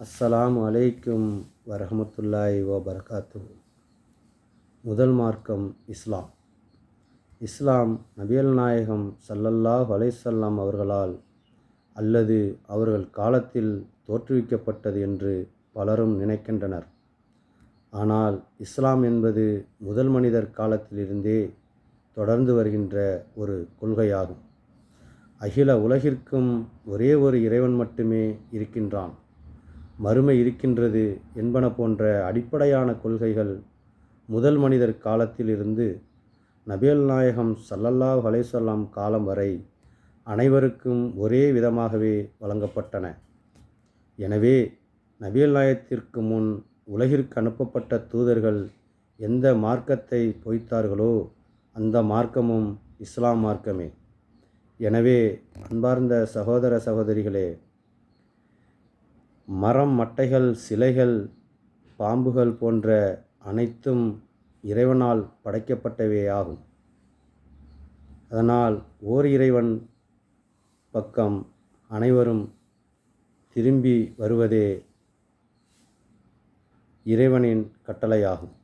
அஸ்ஸலாமு அலைக்கும் வரஹமத்துல்லாஹி வ பரகாத்து முதல் மார்க்கம் இஸ்லாம். இஸ்லாம் நபியல் நாயகம் சல்லல்லாஹ் அலைசல்லாம் அவர்களால் அல்லது அவர்கள் காலத்தில் தோற்றுவிக்கப்பட்டது என்று பலரும் நினைக்கின்றனர். ஆனால் இஸ்லாம் என்பது முதல் மனிதர் காலத்திலிருந்தே தொடர்ந்து வருகின்ற ஒரு கொள்கையாகும். அகில உலகிற்கும் ஒரே ஒரு இறைவன் மட்டுமே இருக்கின்றான். மறுமை இருக்கின்றது என்பன போன்ற அடிப்படையான கொள்கைகள் முதல் மனிதர் காலத்திலிருந்து நபியல் நாயகம் சல்லல்லாஹ் அலைசல்லாம் காலம் வரை அனைவருக்கும் ஒரே விதமாகவே வழங்கப்பட்டன. எனவே நபியல் நாயகத்திற்கு முன் உலகிற்கு அனுப்பப்பட்ட தூதர்கள் எந்த மார்க்கத்தை பொய்த்தார்களோ அந்த மார்க்கமும் இஸ்லாம் மார்க்கமே. எனவே அன்பார்ந்த சகோதர சகோதரிகளே மரம் மட்டைகள் சிலைகள் பாம்புகள் போன்ற அனைத்தும் இறைவனால் படைக்கப்பட்டவையாகும். அதனால் ஓர் இறைவன் பக்கம் அனைவரும் திரும்பி வருவதே இறைவனின் கட்டளையாகும்.